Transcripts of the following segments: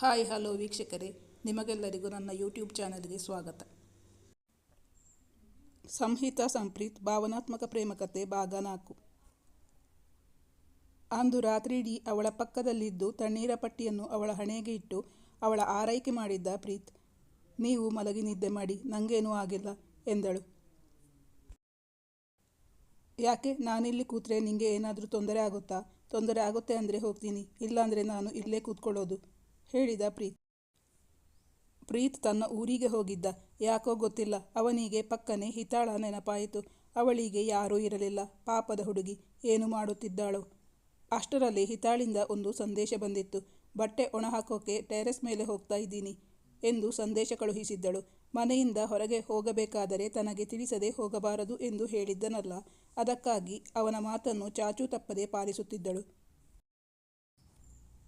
Hi, hello ವೀಕ್ಷಕರೇ. ನಿಮಗೆಲ್ಲರಿಗೂ ನನ್ನ ಯೂಟ್ಯೂಬ್ ಚಾನಲ್ಗೆ ಸ್ವಾಗತ. ಸಂಹಿತಾ ಸಂಪ್ರೀತ್, ಭಾವನಾತ್ಮಕ ಪ್ರೇಮಕತೆ ಭಾಗ ನಾಲ್ಕು. ಅಂದು ರಾತ್ರಿಯಿಡೀ ಅವಳ ಪಕ್ಕದಲ್ಲಿದ್ದು ತಣ್ಣೀರ ಪಟ್ಟಿಯನ್ನು ಅವಳ ಹಣೆಗೆ ಇಟ್ಟು ಅವಳ ಆರೈಕೆ ಮಾಡಿದ್ದ ಪ್ರೀತ್, ನೀವು ಮಲಗಿ ನಿದ್ದೆ ಮಾಡಿ ನನಗೇನೂ ಆಗಿಲ್ಲ, ಎಂದಳು. ಯಾಕೆ? ನಾನಿಲ್ಲಿ ಕೂತ್ರೆ ನಿಮಗೆ ಏನಾದರೂ ತೊಂದರೆ ಆಗುತ್ತಾ? ತೊಂದರೆ ಆಗುತ್ತೆ ಅಂದರೆ ಹೋಗ್ತೀನಿ. ಇಲ್ಲಾಂದರೆ ನಾನು ಇಲ್ಲೇ ಕೂತ್ಕೊಳ್ಳೋದು. ಹೇಳಿದ ಪ್ರೀತ್. ಪ್ರೀತ್ ತನ್ನ ಊರಿಗೆ ಹೋಗಿದ್ದ. ಯಾಕೋ ಗೊತ್ತಿಲ್ಲ. ಅವನಿಗೆ ಪಕ್ಕನೆ ಹಿತಾಳ ನೆನಪಾಯಿತು. ಅವಳಿಗೆ ಯಾರೂ ಇರಲಿಲ್ಲ. ಪಾಪದ ಹುಡುಗಿ ಏನು ಮಾಡುತ್ತಿದ್ದಾಳು? ಅಷ್ಟರಲ್ಲಿ ಹಿತಾಳಿಂದ ಒಂದು ಸಂದೇಶ ಬಂದಿತ್ತು. ಬಟ್ಟೆ ಒಣ ಹಾಕೋಕೆ ಟೆರೆಸ್ ಮೇಲೆ ಹೋಗ್ತಾ ಇದ್ದೀನಿ ಎಂದು ಸಂದೇಶ ಕಳುಹಿಸಿದ್ದಳು. ಮನೆಯಿಂದ ಹೊರಗೆ ಹೋಗಬೇಕಾದರೆ ತನಗೆ ತಿಳಿಸದೆ ಹೋಗಬಾರದು ಎಂದು ಹೇಳಿದ್ದನಲ್ಲ. ಅದಕ್ಕಾಗಿ ಅವನ ಮಾತನ್ನು ಚಾಚೂ ತಪ್ಪದೆ ಪಾಲಿಸುತ್ತಿದ್ದಳು.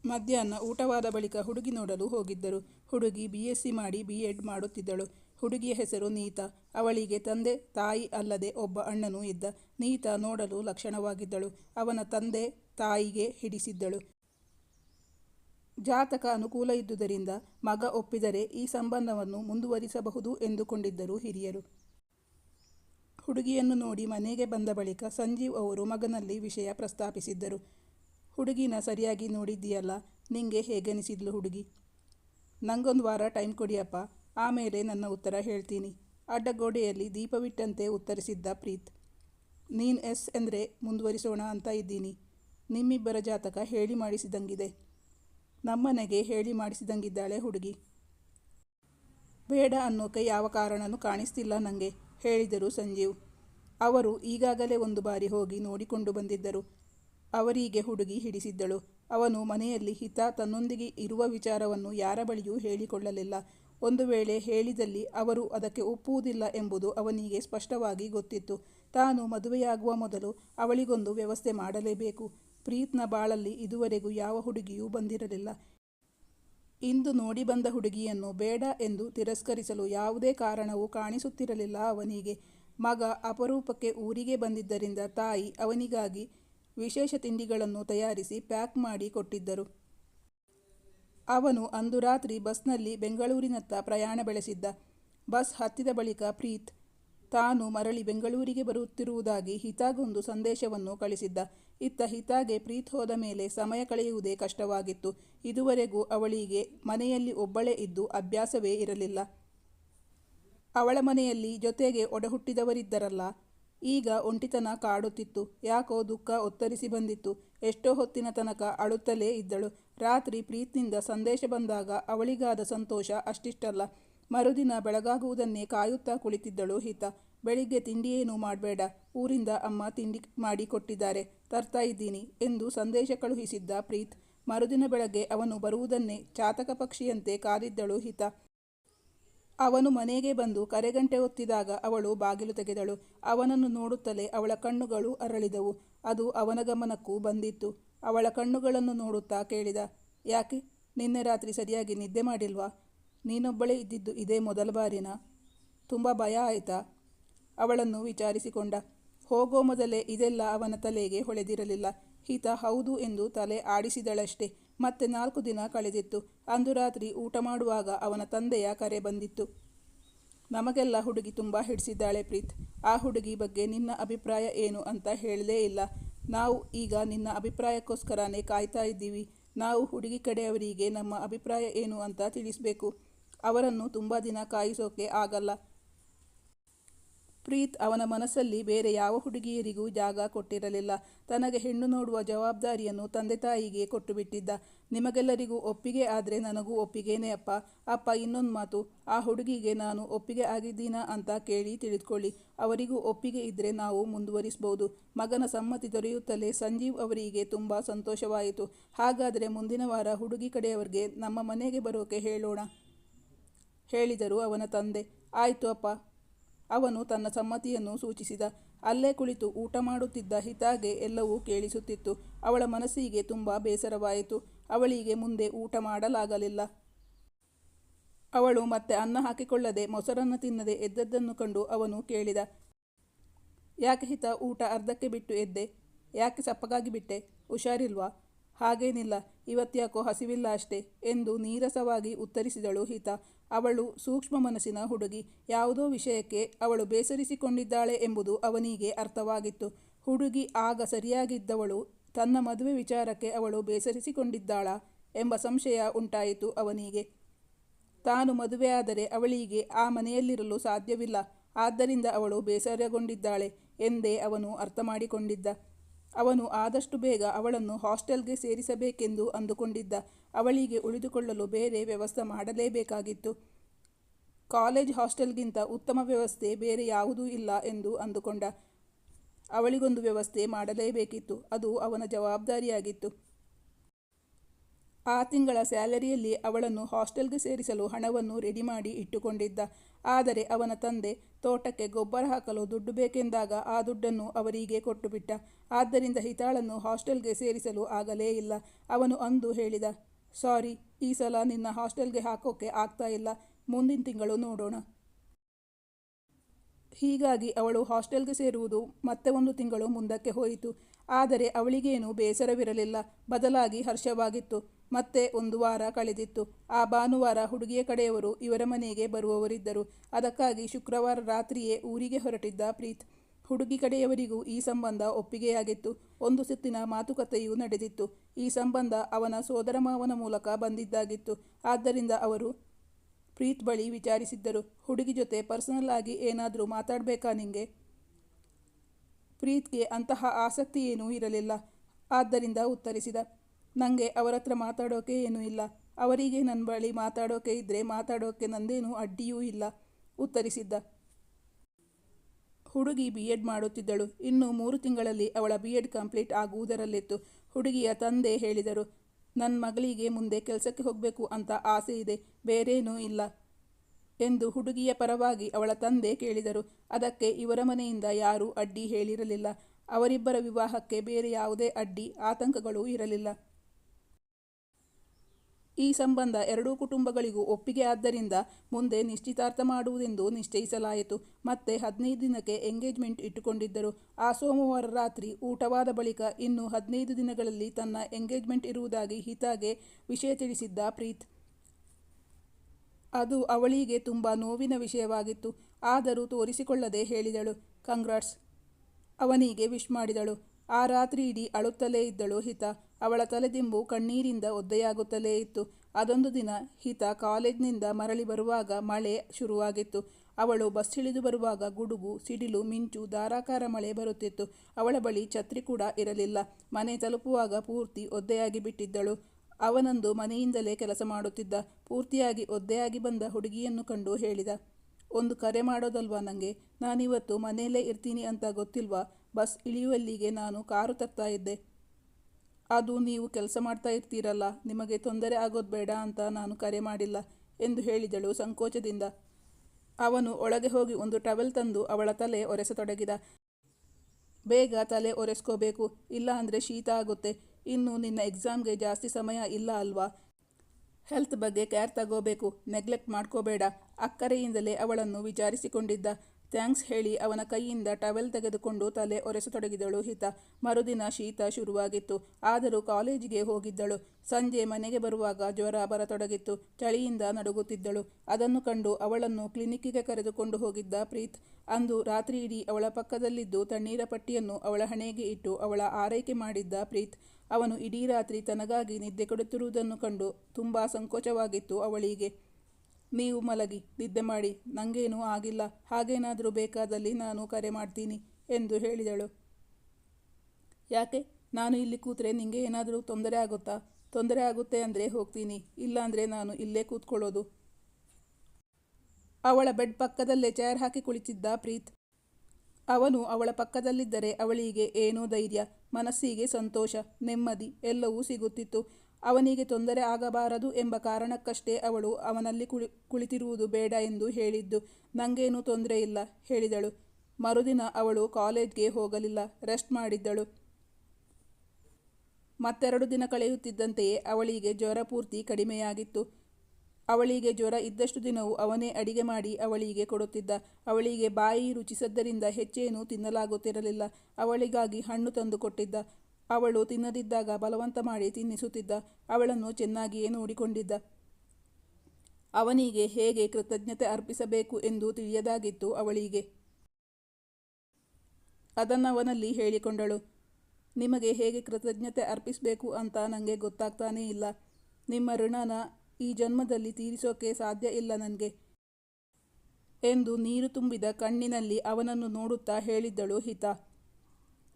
ಮಧ್ಯಾಹ್ನ ಊಟವಾದ ಬಳಿಕ ಹುಡುಗಿ ನೋಡಲು ಹೋಗಿದ್ದರು. ಹುಡುಗಿ ಬಿ ಎಸ್ ಸಿ ಮಾಡಿ ಬಿ ಎಡ್ ಮಾಡುತ್ತಿದ್ದಳು. ಹುಡುಗಿಯ ಹೆಸರು ನೀತಾ. ಅವಳಿಗೆ ತಂದೆ, ತಾಯಿ ಅಲ್ಲದೆ ಒಬ್ಬ ಅಣ್ಣನೂ ಇದ್ದ. ನೀತಾ ನೋಡಲು ಲಕ್ಷಣವಾಗಿದ್ದಳು. ಅವನ ತಂದೆ ತಾಯಿಗೆ ಹಿಡಿಸಿದ್ದಳು. ಜಾತಕ ಅನುಕೂಲ ಇದ್ದುದರಿಂದ ಮಗ ಒಪ್ಪಿದರೆ ಈ ಸಂಬಂಧವನ್ನು ಮುಂದುವರಿಸಬಹುದು ಎಂದುಕೊಂಡಿದ್ದರು ಹಿರಿಯರು. ಹುಡುಗಿಯನ್ನು ನೋಡಿ ಮನೆಗೆ ಬಂದ ಬಳಿಕ ಸಂಜೀವ್ ಅವರು ಮಗನಲ್ಲಿ ವಿಷಯ ಪ್ರಸ್ತಾಪಿಸಿದ್ದರು. ಹುಡುಗಿನ ಸರಿಯಾಗಿ ನೋಡಿದ್ದೀಯಲ್ಲ, ನಿಂಗೆ ಹೇಗನಿಸಿದ್ಲು ಹುಡುಗಿ? ನಂಗೊಂದು ವಾರ ಟೈಮ್ ಕೊಡಿಯಪ್ಪ, ಆಮೇಲೆ ನನ್ನ ಉತ್ತರ ಹೇಳ್ತೀನಿ. ಅಡ್ಡಗೋಡೆಯಲ್ಲಿ ದೀಪವಿಟ್ಟಂತೆ ಉತ್ತರಿಸಿದ್ದ ಪ್ರೀತ್. ನೀನು ಎಸ್ ಎಂದರೆ ಮುಂದುವರಿಸೋಣ ಅಂತ ಇದ್ದೀನಿ. ನಿಮ್ಮಿಬ್ಬರ ಜಾತಕ ಹೇಳಿ ಮಾಡಿಸಿದಂಗಿದೆ. ನಮ್ಮನೆಗೆ ಹೇಳಿ ಮಾಡಿಸಿದಂಗಿದ್ದಾಳೆ ಹುಡುಗಿ. ಬೇಡ ಅನ್ನೋಕೆ ಯಾವ ಕಾರಣನೂ ಕಾಣಿಸ್ತಿಲ್ಲ ನನಗೆ ಹೇಳಿದರು ಸಂಜೀವ್. ಅವರು ಈಗಾಗಲೇ ಒಂದು ಬಾರಿ ಹೋಗಿ ನೋಡಿಕೊಂಡು ಬಂದಿದ್ದರು. ಅವರಿಗೆ ಹುಡುಗಿ ಹಿಡಿಸಿದ್ದಳು. ಅವನು ಮನೆಯಲ್ಲಿ ಹಿತ ತನ್ನೊಂದಿಗೆ ಇರುವ ವಿಚಾರವನ್ನು ಯಾರ ಬಳಿಯೂ ಹೇಳಿಕೊಳ್ಳಲಿಲ್ಲ. ಒಂದು ವೇಳೆ ಹೇಳಿದಲ್ಲಿ ಅವರು ಅದಕ್ಕೆ ಒಪ್ಪುವುದಿಲ್ಲ ಎಂಬುದು ಅವನಿಗೆ ಸ್ಪಷ್ಟವಾಗಿ ಗೊತ್ತಿತ್ತು. ತಾನು ಮದುವೆಯಾಗುವ ಮೊದಲು ಅವಳಿಗೊಂದು ವ್ಯವಸ್ಥೆ ಮಾಡಲೇಬೇಕು. ಪ್ರೀತ್ನ ಬಾಳಲ್ಲಿ ಇದುವರೆಗೂ ಯಾವ ಹುಡುಗಿಯೂ ಬಂದಿರಲಿಲ್ಲ. ಇಂದು ನೋಡಿ ಬಂದ ಹುಡುಗಿಯನ್ನು ಬೇಡ ಎಂದು ತಿರಸ್ಕರಿಸಲು ಯಾವುದೇ ಕಾರಣವೂ ಕಾಣಿಸುತ್ತಿರಲಿಲ್ಲ ಅವನಿಗೆ. ಮಗ ಅಪರೂಪಕ್ಕೆ ಊರಿಗೆ ಬಂದಿದ್ದರಿಂದ ತಾಯಿ ಅವನಿಗಾಗಿ ವಿಶೇಷ ತಿಂಡಿಗಳನ್ನು ತಯಾರಿಸಿ ಪ್ಯಾಕ್ ಮಾಡಿ ಕೊಟ್ಟಿದ್ದರು. ಅವನು ಅಂದು ರಾತ್ರಿ ಬಸ್ನಲ್ಲಿ ಬೆಂಗಳೂರಿನತ್ತ ಪ್ರಯಾಣ ಬೆಳೆಸಿದ್ದ. ಬಸ್ ಹತ್ತಿದ ಬಳಿಕ ಪ್ರೀತ್, ತಾನು ಮರಳಿ ಬೆಂಗಳೂರಿಗೆ ಬರುತ್ತಿರುವುದಾಗಿ ಹಿತಾಗೊಂದು ಸಂದೇಶವನ್ನು ಕಳಿಸಿದ್ದ. ಇತ್ತ ಹಿತಾಗೆ ಪ್ರೀತ್ ಹೋದ ಮೇಲೆ ಸಮಯ ಕಳೆಯುವುದೇ ಕಷ್ಟವಾಗಿತ್ತು. ಇದುವರೆಗೂ ಅವಳಿಗೆ ಮನೆಯಲ್ಲಿ ಒಬ್ಬಳೇ ಇದ್ದು ಅಭ್ಯಾಸವೇ ಇರಲಿಲ್ಲ. ಅವಳ ಮನೆಯಲ್ಲಿ ಜೊತೆಗೆ ಒಡಹುಟ್ಟಿದವರಿದ್ದರಲ್ಲ ಈಗ ಒಂಟಿತನ ಕಾಡುತ್ತಿತ್ತು. ಯಾಕೋ ದುಃಖ ಒತ್ತರಿಸಿ ಬಂದಿತ್ತು. ಎಷ್ಟೋ ಹೊತ್ತಿನ ತನಕ ಅಳುತ್ತಲೇ ಇದ್ದಳು. ರಾತ್ರಿ ಪ್ರೀತ್ನಿಂದ ಸಂದೇಶ ಬಂದಾಗ ಅವಳಿಗಾದ ಸಂತೋಷ ಅಷ್ಟಿಷ್ಟಲ್ಲ. ಮರುದಿನ ಬೆಳಗಾಗುವುದನ್ನೇ ಕಾಯುತ್ತಾ ಕುಳಿತಿದ್ದಳು ಹಿತ. ಬೆಳಿಗ್ಗೆ ತಿಂಡಿಯೇನೂ ಮಾಡಬೇಡ. ಊರಿಂದ ಅಮ್ಮ ತಿಂಡಿ ಮಾಡಿ ಕೊಟ್ಟಿದ್ದಾರೆ. ತರ್ತಾ ಇದ್ದೀನಿ ಎಂದು ಸಂದೇಶ ಕಳುಹಿಸಿದ್ದ ಪ್ರೀತ್. ಮರುದಿನ ಬೆಳಗ್ಗೆ ಅವನು ಬರುವುದನ್ನೇ ಚಾತಕ ಪಕ್ಷಿಯಂತೆ ಕಾದಿದ್ದಳು ಹಿತ. ಅವನು ಮನೆಗೆ ಬಂದು ಕರೆಗಂಟೆ ಹೊತ್ತಿದಾಗ ಅವಳು ಬಾಗಿಲು ತೆಗೆದಳು. ಅವನನ್ನು ನೋಡುತ್ತಲೇ ಅವಳ ಕಣ್ಣುಗಳು ಅರಳಿದವು. ಅದು ಅವನ ಗಮನಕ್ಕೂ ಬಂದಿತ್ತು. ಅವಳ ಕಣ್ಣುಗಳನ್ನು ನೋಡುತ್ತಾ ಕೇಳಿದ, ಯಾಕೆ? ನಿನ್ನೆ ರಾತ್ರಿ ಸರಿಯಾಗಿ ನಿದ್ದೆ ಮಾಡಿಲ್ವಾ? ನೀನೊಬ್ಬಳೇ ಇದ್ದಿದ್ದು ಇದೇ ಮೊದಲ ಬಾರಿನ? ತುಂಬ ಭಯ ಆಯಿತಾ? ಅವಳನ್ನು ವಿಚಾರಿಸಿಕೊಂಡ, ಹೋಗೋ ಮೊದಲೇ ಇದೆಲ್ಲ ಅವನ ತಲೆಗೆ ಹೊಳೆದಿರಲಿಲ್ಲ. ಹಿತ ಹೌದು ಎಂದು ತಲೆ ಆಡಿಸಿದಳಷ್ಟೇ. ಮತ್ತೆ ನಾಲ್ಕು ದಿನ ಕಳೆದಿತ್ತು. ಅಂದು ರಾತ್ರಿ ಊಟ ಮಾಡುವಾಗ ಅವನ ತಂದೆಯ ಕರೆ ಬಂದಿತ್ತು. ನಮಗೆಲ್ಲ ಹುಡುಗಿ ತುಂಬ ಹಿಡಿಸಿದ್ದಾಳೆ ಪ್ರೀತ್. ಆ ಹುಡುಗಿ ಬಗ್ಗೆ ನಿನ್ನ ಅಭಿಪ್ರಾಯ ಏನು ಅಂತ ಹೇಳಲೇ ಇಲ್ಲ. ನಾವು ಈಗ ನಿನ್ನ ಅಭಿಪ್ರಾಯಕ್ಕೋಸ್ಕರನೇ ಕಾಯ್ತಾ ಇದ್ದೀವಿ. ನಾವು ಹುಡುಗಿ ಕಡೆಯವರಿಗೆ ನಮ್ಮ ಅಭಿಪ್ರಾಯ ಏನು ಅಂತ ತಿಳಿಸಬೇಕು. ಅವರನ್ನು ತುಂಬ ದಿನ ಕಾಯಿಸೋಕೆ ಆಗಲ್ಲ. ಪ್ರೀತ್ ಅವನ ಮನಸ್ಸಲ್ಲಿ ಬೇರೆ ಯಾವ ಹುಡುಗಿಯರಿಗೂ ಜಾಗ ಕೊಟ್ಟಿರಲಿಲ್ಲ. ತನಗೆ ಹೆಣ್ಣು ನೋಡುವ ಜವಾಬ್ದಾರಿಯನ್ನು ತಂದೆ ತಾಯಿಗೆ ಕೊಟ್ಟು ಬಿಟ್ಟಿದ್ದ ನಿಮಗೆಲ್ಲರಿಗೂ ಒಪ್ಪಿಗೆ ಆದರೆ ನನಗೂ ಒಪ್ಪಿಗೆನೇ ಅಪ್ಪ. ಅಪ್ಪ, ಇನ್ನೊಂದು ಮಾತು. ಆ ಹುಡುಗಿಗೆ ನಾನು ಒಪ್ಪಿಗೆ ಆಗಿದ್ದೀನಾ ಅಂತ ಕೇಳಿ ತಿಳಿದುಕೊಳ್ಳಿ. ಅವರಿಗೂ ಒಪ್ಪಿಗೆ ಇದ್ದರೆ ನಾವು ಮುಂದುವರಿಸಬಹುದು ಮಗನ ಸಮ್ಮತಿ ದೊರೆಯುತ್ತಲೇ ಸಂಜೀವ್ ಅವರಿಗೆ ತುಂಬ ಸಂತೋಷವಾಯಿತು. ಹಾಗಾದರೆ ಮುಂದಿನ ವಾರ ಹುಡುಗಿ ಕಡೆಯವರಿಗೆ ನಮ್ಮ ಮನೆಗೆ ಬರೋಕೆ ಹೇಳೋಣ? ಹೇಳಿದರು ಅವನ ತಂದೆ. ಆಯಿತು ಅಪ್ಪ. ಅವನು ತನ್ನ ಸಮ್ಮತಿಯನ್ನು ಸೂಚಿಸಿದ. ಅಲ್ಲೇ ಕುಳಿತು ಊಟ ಮಾಡುತ್ತಿದ್ದ ಹಿತಾಗೆ ಎಲ್ಲವೂ ಕೇಳಿಸುತ್ತಿತ್ತು. ಅವಳ ಮನಸ್ಸಿಗೆ ತುಂಬ ಬೇಸರವಾಯಿತು. ಅವಳಿಗೆ ಮುಂದೆ ಊಟ ಮಾಡಲಾಗಲಿಲ್ಲ. ಅವಳು ಮತ್ತೆ ಅನ್ನ ಹಾಕಿಕೊಳ್ಳದೆ ಮೊಸರನ್ನು ತಿನ್ನದೆ ಎದ್ದದ್ದನ್ನು ಕಂಡು ಅವನು ಕೇಳಿದ, ಯಾಕೆ ಹಿತ, ಊಟ ಅರ್ಧಕ್ಕೆ ಬಿಟ್ಟು ಎದ್ದೆ? ಯಾಕೆ ಸಪ್ಪಗಾಗಿ ಬಿಟ್ಟೆ? ಹುಷಾರಿಲ್ವಾ? ಹಾಗೇನಿಲ್ಲ. ಇವತ್ತ್ಯಾಕೋ ಹಸಿವಿಲ್ಲ ಅಷ್ಟೇ ಎಂದು ನೀರಸವಾಗಿ ಉತ್ತರಿಸಿದಳು ಹಿತ. ಅವಳು ಸೂಕ್ಷ್ಮ ಮನಸ್ಸಿನ ಹುಡುಗಿ. ಯಾವುದೋ ವಿಷಯಕ್ಕೆ ಅವಳು ಬೇಸರಿಸಿಕೊಂಡಿದ್ದಾಳೆ ಎಂಬುದು ಅವನಿಗೆ ಅರ್ಥವಾಗಿತ್ತು. ಹುಡುಗಿ ಆಗ ಸರಿಯಾಗಿದ್ದವಳು, ತನ್ನ ಮದುವೆ ವಿಚಾರಕ್ಕೆ ಅವಳು ಬೇಸರಿಸಿಕೊಂಡಿದ್ದಾಳ ಎಂಬ ಸಂಶಯ ಉಂಟಾಯಿತು ಅವನಿಗೆ. ತಾನು ಮದುವೆಯಾದರೆ ಅವಳಿಗೆ ಆ ಮನೆಯಲ್ಲಿರಲು ಸಾಧ್ಯವಿಲ್ಲ. ಆದ್ದರಿಂದ ಅವಳು ಬೇಸರಗೊಂಡಿದ್ದಾಳೆ ಎಂದೇ ಅವನು ಅರ್ಥ ಮಾಡಿಕೊಂಡಿದ್ದ ಅವನು ಆದಷ್ಟು ಬೇಗ ಅವಳನ್ನು ಹಾಸ್ಟೆಲ್ಗೆ ಸೇರಿಸಬೇಕೆಂದು ಅಂದುಕೊಂಡಿದ್ದ. ಅವಳಿಗೆ ಉಳಿದುಕೊಳ್ಳಲು ಬೇರೆ ವ್ಯವಸ್ಥೆ ಮಾಡಲೇಬೇಕಾಗಿತ್ತು. ಕಾಲೇಜ್ ಹಾಸ್ಟೆಲ್ಗಿಂತ ಉತ್ತಮ ವ್ಯವಸ್ಥೆ ಬೇರೆ ಯಾವುದೂ ಇಲ್ಲ ಎಂದು ಅಂದುಕೊಂಡ. ಅವಳಿಗೊಂದು ವ್ಯವಸ್ಥೆ ಮಾಡಲೇಬೇಕಿತ್ತು. ಅದು ಅವನ ಜವಾಬ್ದಾರಿಯಾಗಿತ್ತು. ಆ ತಿಂಗಳ ಸ್ಯಾಲರಿಯಲ್ಲಿ ಅವಳನ್ನು ಹಾಸ್ಟೆಲ್ಗೆ ಸೇರಿಸಲು ಹಣವನ್ನು ರೆಡಿ ಮಾಡಿ ಇಟ್ಟುಕೊಂಡಿದ್ದ. ಆದರೆ ಅವನ ತಂದೆ ತೋಟಕ್ಕೆ ಗೊಬ್ಬರ ಹಾಕಲು ದುಡ್ಡು ಬೇಕೆಂದಾಗ ಆ ದುಡ್ಡನ್ನು ಅವರಿಗೆ ಕೊಟ್ಟುಬಿಟ್ಟ. ಆದ್ದರಿಂದ ಹಿತಾಳನ್ನು ಹಾಸ್ಟೆಲ್ಗೆ ಸೇರಿಸಲು ಆಗಲೇ ಇಲ್ಲ. ಅವನು ಅಂದು ಹೇಳಿದ, ಸಾರಿ, ಈ ಸಲ ನಿನ್ನ ಹಾಸ್ಟೆಲ್ಗೆ ಹಾಕೋಕ್ಕೆ ಆಗ್ತಾ ಇಲ್ಲ. ಮುಂದಿನ ತಿಂಗಳು ನೋಡೋಣ ಹೀಗಾಗಿ ಅವಳು ಹಾಸ್ಟೆಲ್ಗೆ ಸೇರುವುದು ಮತ್ತೆ ಒಂದು ತಿಂಗಳು ಮುಂದಕ್ಕೆ ಹೋಯಿತು. ಆದರೆ ಅವಳಿಗೇನು ಬೇಸರವಿರಲಿಲ್ಲ. ಬದಲಾಗಿ ಹರ್ಷವಾಗಿತ್ತು. ಮತ್ತೆ ಒಂದು ವಾರ ಕಳೆದಿತ್ತು. ಆ ಭಾನುವಾರ ಹುಡುಗಿಯ ಕಡೆಯವರು ಇವರ ಮನೆಗೆ ಬರುವವರಿದ್ದರು. ಅದಕ್ಕಾಗಿ ಶುಕ್ರವಾರ ರಾತ್ರಿಯೇ ಊರಿಗೆ ಹೊರಟಿದ್ದ ಪ್ರೀತ್. ಹುಡುಗಿ ಕಡೆಯವರಿಗೂ ಈ ಸಂಬಂಧ ಒಪ್ಪಿಗೆಯಾಗಿತ್ತು. ಒಂದು ಸುತ್ತಿನ ಮಾತುಕತೆಯೂ ನಡೆದಿತ್ತು. ಈ ಸಂಬಂಧ ಅವನ ಸೋದರ ಮಾವನ ಮೂಲಕ ಬಂದಿದ್ದಾಗಿತ್ತು. ಆದ್ದರಿಂದ ಅವರು ಪ್ರೀತ್ ಬಳಿ ವಿಚಾರಿಸಿದ್ದರು. ಹುಡುಗಿ ಜೊತೆ ಪರ್ಸನಲ್ ಆಗಿ ಏನಾದರೂ ಮಾತಾಡಬೇಕಾ ನಿಂಗೆ? ಪ್ರೀತ್ಗೆ ಅಂತಹ ಆಸಕ್ತಿ ಏನೂ ಇರಲಿಲ್ಲ. ಆದ್ದರಿಂದ ಉತ್ತರಿಸಿದ ನನಗೆ ಅವರ ಹತ್ರ ಮಾತಾಡೋಕೆ ಏನೂ ಇಲ್ಲ. ಅವರಿಗೆ ನನ್ನ ಬಳಿ ಮಾತಾಡೋಕೆ ಇದ್ದರೆ ಮಾತಾಡೋಕೆ ನಂದೇನೂ ಅಡ್ಡಿಯೂ ಇಲ್ಲ, ಉತ್ತರಿಸಿದ್ದ. ಹುಡುಗಿ ಬಿ ಎಡ್ ಮಾಡುತ್ತಿದ್ದಳು. ಇನ್ನು ಮೂರು ತಿಂಗಳಲ್ಲಿ ಅವಳ ಬಿ ಎಡ್ ಕಂಪ್ಲೀಟ್ ಆಗುವುದರಲ್ಲಿತ್ತು. ಹುಡುಗಿಯ ತಂದೆ ಹೇಳಿದರು ನನ್ನ ಮಗಳಿಗೆ ಮುಂದೆ ಕೆಲಸಕ್ಕೆ ಹೋಗಬೇಕು ಅಂತ ಆಸೆ ಇದೆ. ಬೇರೇನೂ ಇಲ್ಲ. ಎಂದು ಹುಡುಗಿಯ ಪರವಾಗಿ ಅವಳ ತಂದೆ ಕೇಳಿದರು. ಅದಕ್ಕೆ ಇವರ ಮನೆಯಿಂದ ಯಾರೂ ಅಡ್ಡಿ ಹೇಳಿರಲಿಲ್ಲ. ಅವರಿಬ್ಬರ ವಿವಾಹಕ್ಕೆ ಬೇರೆ ಯಾವುದೇ ಅಡ್ಡಿ, ಆತಂಕಗಳೂ ಇರಲಿಲ್ಲ. ಈ ಸಂಬಂಧ ಎರಡೂ ಕುಟುಂಬಗಳಿಗೂ ಒಪ್ಪಿಗೆ ಆದ್ದರಿಂದ ಮುಂದೆ ನಿಶ್ಚಿತಾರ್ಥ ಮಾಡುವುದೆಂದು ನಿಶ್ಚಯಿಸಲಾಯಿತು. ಮತ್ತೆ ಹದಿನೈದು ದಿನಕ್ಕೆ ಎಂಗೇಜ್ಮೆಂಟ್ ಇಟ್ಟುಕೊಂಡಿದ್ದರು. ಆ ಸೋಮವಾರ ರಾತ್ರಿ ಊಟವಾದ ಬಳಿಕ ಇನ್ನು ಹದಿನೈದು ದಿನಗಳಲ್ಲಿ ತನ್ನ ಎಂಗೇಜ್ಮೆಂಟ್ ಇರುವುದಾಗಿ ಹಿತಾಗೆ ವಿಷಯ ತಿಳಿಸಿದ್ದ ಪ್ರೀತ್. ಅದು ಅವಳಿಗೆ ತುಂಬ ನೋವಿನ ವಿಷಯವಾಗಿತ್ತು. ಆದರೂ ತೋರಿಸಿಕೊಳ್ಳದೆ ಹೇಳಿದಳು, ಕಂಗ್ರಾಟ್ಸ್. ಅವನಿಗೆ ವಿಶ್ ಮಾಡಿದಳು. ಆ ರಾತ್ರಿ ಇಡೀ ಅಳುತ್ತಲೇ ಇದ್ದಳು ಹಿತ. ಅವಳ ತಲೆದಿಂಬು ಕಣ್ಣೀರಿಂದ ಒದ್ದೆಯಾಗುತ್ತಲೇ ಇತ್ತು. ಅದೊಂದು ದಿನ ಹಿತ ಕಾಲೇಜ್ನಿಂದ ಮರಳಿ ಬರುವಾಗ ಮಳೆ ಶುರುವಾಗಿತ್ತು. ಅವಳು ಬಸ್ ಇಳಿದು ಬರುವಾಗ ಗುಡುಗು, ಸಿಡಿಲು, ಮಿಂಚು, ಧಾರಾಕಾರ ಮಳೆ ಬರುತ್ತಿತ್ತು. ಅವಳ ಬಳಿ ಛತ್ರಿ ಕೂಡ ಇರಲಿಲ್ಲ. ಮನೆ ತಲುಪುವಾಗ ಪೂರ್ತಿ ಒದ್ದೆಯಾಗಿ ಬಿಟ್ಟಿದ್ದಳು. ಅವನಂದು ಮನೆಯಿಂದಲೇ ಕೆಲಸ ಮಾಡುತ್ತಿದ್ದ, ಪೂರ್ತಿಯಾಗಿ ಒದ್ದೆಯಾಗಿ ಬಂದ ಹುಡುಗಿಯನ್ನು ಕಂಡು ಹೇಳಿದ, ಒಂದು ಕರೆ ಮಾಡೋದಲ್ವಾ ನನಗೆ ನಾನಿವತ್ತು ಮನೆಯಲ್ಲೇ ಇರ್ತೀನಿ ಅಂತ ಗೊತ್ತಿಲ್ವಾ? ಬಸ್ ಇಳಿಯುವಲ್ಲಿಗೆ ನಾನು ಕಾರು ತರ್ತಾ ಇದ್ದೆ. ಅದು ನೀವು ಕೆಲಸ ಮಾಡ್ತಾ ಇರ್ತೀರಲ್ಲ, ನಿಮಗೆ ತೊಂದರೆ ಆಗೋದು ಬೇಡ ಅಂತ ನಾನು ಕರೆ ಮಾಡಿಲ್ಲ, ಎಂದು ಹೇಳಿದಳು ಸಂಕೋಚದಿಂದ. ಅವನು ಒಳಗೆ ಹೋಗಿ ಒಂದು ಟವೆಲ್ ತಂದು ಅವಳ ತಲೆ ಒರೆಸತೊಡಗಿದ. ಬೇಗ ತಲೆ ಒರೆಸ್ಕೋಬೇಕು, ಇಲ್ಲ ಅಂದರೆ ಶೀತ ಆಗುತ್ತೆ. ಇನ್ನು ನಿನ್ನ ಎಕ್ಸಾಮ್ಗೆ ಜಾಸ್ತಿ ಸಮಯ ಇಲ್ಲ ಅಲ್ವಾ? ಹೆಲ್ತ್ ಬಗ್ಗೆ ಕೇರ್ ತಗೋಬೇಕು ನೆಗ್ಲೆಕ್ಟ್ ಮಾಡ್ಕೋಬೇಡ. ಅಕ್ಕರೆಯಿಂದಲೇ ಅವಳನ್ನು ವಿಚಾರಿಸಿಕೊಂಡಿದ್ದ. ಥ್ಯಾಂಕ್ಸ್ ಹೇಳಿ ಅವನ ಕೈಯಿಂದ ಟವೆಲ್ ತೆಗೆದುಕೊಂಡು ತಲೆ ಒರೆಸತೊಡಗಿದಳು ಹಿತ. ಮರುದಿನ ಶೀತ ಶುರುವಾಗಿತ್ತು. ಆದರೂ ಕಾಲೇಜಿಗೆ ಹೋಗಿದ್ದಳು. ಸಂಜೆ ಮನೆಗೆ ಬರುವಾಗ ಜ್ವರ ಬರತೊಡಗಿತ್ತು. ಚಳಿಯಿಂದ ನಡುಗುತ್ತಿದ್ದಳು. ಅದನ್ನು ಕಂಡು ಅವಳನ್ನು ಕ್ಲಿನಿಕ್ಕಿಗೆ ಕರೆದುಕೊಂಡು ಹೋಗಿದ್ದ ಪ್ರೀತ್. ಅಂದು ರಾತ್ರಿ ಇಡೀ ಅವಳ ಪಕ್ಕದಲ್ಲಿದ್ದು ತಣ್ಣೀರ ಪಟ್ಟಿಯನ್ನು ಅವಳ ಹಣೆಗೆ ಇಟ್ಟು ಅವಳ ಆರೈಕೆ ಮಾಡಿದ್ದ ಪ್ರೀತ್. ಅವನು ಇಡೀ ರಾತ್ರಿ ತನಗಾಗಿ ನಿದ್ದೆ ಕೊಡುತ್ತಿರುವುದನ್ನು ಕಂಡು ತುಂಬಾ ಸಂಕೋಚವಾಗಿತ್ತು ಅವಳಿಗೆ. ನೀವು ಮಲಗಿ, ನಿದ್ದೆ ಮಾಡಿ ನನಗೇನೂ ಆಗಿಲ್ಲ, ಹಾಗೇನಾದರೂ ಬೇಕಾದಲ್ಲಿ ನಾನು ಕರೆ ಮಾಡ್ತೀನಿ ಎಂದು ಹೇಳಿದಳು. ಯಾಕೆ? ನಾನು ಇಲ್ಲಿ ಕೂತ್ರೆ ನಿಮಗೆ ಏನಾದರೂ ತೊಂದರೆ ಆಗುತ್ತಾ? ತೊಂದರೆ ಆಗುತ್ತೆ ಅಂದರೆ ಹೋಗ್ತೀನಿ, ಇಲ್ಲಾಂದರೆ ನಾನು ಇಲ್ಲೇ ಕೂತ್ಕೊಳ್ಳೋದು. ಅವಳ ಬೆಡ್ ಪಕ್ಕದಲ್ಲೇ ಚೇರ್ ಹಾಕಿ ಕುಳಿತಿದ್ದ ಪ್ರೀತ್. ಅವನು ಅವಳ ಪಕ್ಕದಲ್ಲಿದ್ದರೆ ಅವಳಿಗೆ ಏನೋ ಧೈರ್ಯ, ಮನಸ್ಸಿಗೆ ಸಂತೋಷ, ನೆಮ್ಮದಿ ಎಲ್ಲವೂ ಸಿಗುತ್ತಿತ್ತು. ಅವನಿಗೆ ತೊಂದರೆ ಆಗಬಾರದು ಎಂಬ ಕಾರಣಕ್ಕಷ್ಟೇ ಅವಳು ಅವನಲ್ಲಿ ಕುಳಿ, ಕುಳಿತಿರುವುದು ಬೇಡ ಎಂದು ಹೇಳಿದ್ದು. ನನಗೇನೂ ತೊಂದರೆ ಇಲ್ಲ, ಹೇಳಿದಳು. ಮರುದಿನ ಅವಳು ಕಾಲೇಜ್ಗೆ ಹೋಗಲಿಲ್ಲ, ರೆಸ್ಟ್ ಮಾಡಿದ್ದಳು. ಮತ್ತೆರಡು ದಿನ ಕಳೆಯುತ್ತಿದ್ದಂತೆಯೇ ಅವಳಿಗೆ ಜ್ವರ ಪೂರ್ತಿ ಕಡಿಮೆಯಾಗಿತ್ತು. ಅವಳಿಗೆ ಜ್ವರ ಇದ್ದಷ್ಟು ದಿನವೂ ಅವನೇ ಅಡಿಗೆ ಮಾಡಿ ಅವಳಿಗೆ ಕೊಡುತ್ತಿದ್ದ. ಅವಳಿಗೆ ಬಾಯಿ ರುಚಿಸದ್ದರಿಂದ ಹೆಚ್ಚೇನೂ ತಿನ್ನಲಾಗುತ್ತಿರಲಿಲ್ಲ. ಅವಳಿಗಾಗಿ ಹಣ್ಣು ತಂದು ಕೊಟ್ಟಿದ್ದ. ಅವಳು ತಿನ್ನದಿದ್ದಾಗ ಬಲವಂತ ಮಾಡಿ ತಿನ್ನಿಸುತ್ತಿದ್ದ. ಅವಳನ್ನು ಚೆನ್ನಾಗಿಯೇ ನೋಡಿಕೊಂಡಿದ್ದ. ಅವನಿಗೆ ಹೇಗೆ ಕೃತಜ್ಞತೆ ಅರ್ಪಿಸಬೇಕು ಎಂದು ತಿಳಿಯದಾಗಿತ್ತು ಅವಳಿಗೆ. ಅದನ್ನವನಲ್ಲಿ ಹೇಳಿಕೊಂಡಳು. ನಿಮಗೆ ಹೇಗೆ ಕೃತಜ್ಞತೆ ಅರ್ಪಿಸಬೇಕು ಅಂತ ನನಗೆ ಗೊತ್ತಾಗ್ತಾನೇ ಇಲ್ಲ. ನಿಮ್ಮ ಋಣನ ಈ ಜನ್ಮದಲ್ಲಿ ತೀರಿಸೋಕೆ ಸಾಧ್ಯ ಇಲ್ಲ ನನಗೆ ಎಂದು ನೀರು ತುಂಬಿದ ಕಣ್ಣಿನಲ್ಲಿ ಅವನನ್ನು ನೋಡುತ್ತಾ ಹೇಳಿದ್ದಳು ಹಿತ.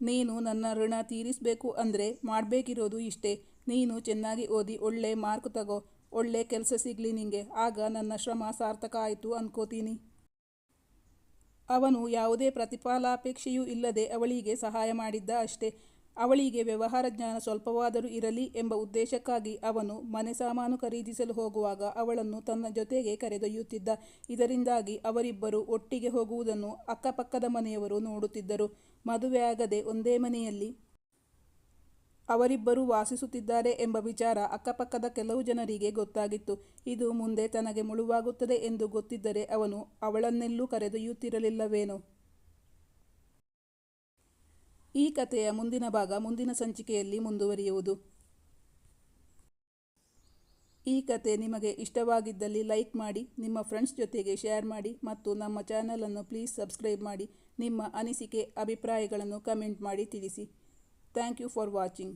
ನೀನು ನನ್ನ ಋಣ ತೀರಿಸಬೇಕು ಅಂದರೆ ಮಾಡಬೇಕಿರೋದು ಇಷ್ಟೇ. ನೀನು ಚೆನ್ನಾಗಿ ಓದಿ, ಒಳ್ಳೆ ಮಾರ್ಕ್ ತಗೋ, ಒಳ್ಳೆ ಕೆಲಸ ಸಿಗಲಿ ನಿಂಗೆ. ಆಗ ನನ್ನ ಶ್ರಮ ಸಾರ್ಥಕ ಆಯಿತು ಅನ್ಕೋತೀನಿ. ಅವನು ಯಾವುದೇ ಪ್ರತಿಫಲಾಪೇಕ್ಷೆಯೂ ಇಲ್ಲದೆ ಅವಳಿಗೆ ಸಹಾಯ ಮಾಡಿದ್ದ ಅಷ್ಟೇ. ಅವಳಿಗೆ ವ್ಯವಹಾರ ಜ್ಞಾನ ಸ್ವಲ್ಪವಾದರೂ ಇರಲಿ ಎಂಬ ಉದ್ದೇಶಕ್ಕಾಗಿ ಅವನು ಮನೆ ಸಾಮಾನು ಖರೀದಿಸಲು ಹೋಗುವಾಗ ಅವಳನ್ನು ತನ್ನ ಜೊತೆಗೆ ಕರೆದೊಯ್ಯುತ್ತಿದ್ದ. ಇದರಿಂದಾಗಿ ಅವರಿಬ್ಬರು ಒಟ್ಟಿಗೆ ಹೋಗುವುದನ್ನು ಅಕ್ಕಪಕ್ಕದ ಮನೆಯವರು ನೋಡುತ್ತಿದ್ದರು. ಮದುವೆಯಾಗದೆ ಒಂದೇ ಮನೆಯಲ್ಲಿ ಅವರಿಬ್ಬರು ವಾಸಿಸುತ್ತಿದ್ದಾರೆ ಎಂಬ ವಿಚಾರ ಅಕ್ಕಪಕ್ಕದ ಕೆಲವು ಜನರಿಗೆ ಗೊತ್ತಾಗಿತ್ತು. ಇದು ಮುಂದೆ ತನಗೆ ಮುಳುವಾಗುತ್ತದೆ ಎಂದು ಗೊತ್ತಿದ್ದರೆ ಅವನು ಅವಳನ್ನೆಲ್ಲೂ ಕರೆದೊಯ್ಯುತ್ತಿರಲಿಲ್ಲವೇನೋ. ಈ ಕಥೆಯ ಮುಂದಿನ ಭಾಗ ಮುಂದಿನ ಸಂಚಿಕೆಯಲ್ಲಿ ಮುಂದುವರಿಯುವುದು. ಈ ಕತೆ ನಿಮಗೆ ಇಷ್ಟವಾಗಿದ್ದಲ್ಲಿ ಲೈಕ್ ಮಾಡಿ, ನಿಮ್ಮ ಫ್ರೆಂಡ್ಸ್ ಜೊತೆಗೆ ಶೇರ್ ಮಾಡಿ ಮತ್ತು ನಮ್ಮ ಚಾನಲನ್ನು ಪ್ಲೀಸ್ ಸಬ್ಸ್ಕ್ರೈಬ್ ಮಾಡಿ. ನಿಮ್ಮ ಅನಿಸಿಕೆ, ಅಭಿಪ್ರಾಯಗಳನ್ನು ಕಮೆಂಟ್ ಮಾಡಿ ತಿಳಿಸಿ. Thank you for watching.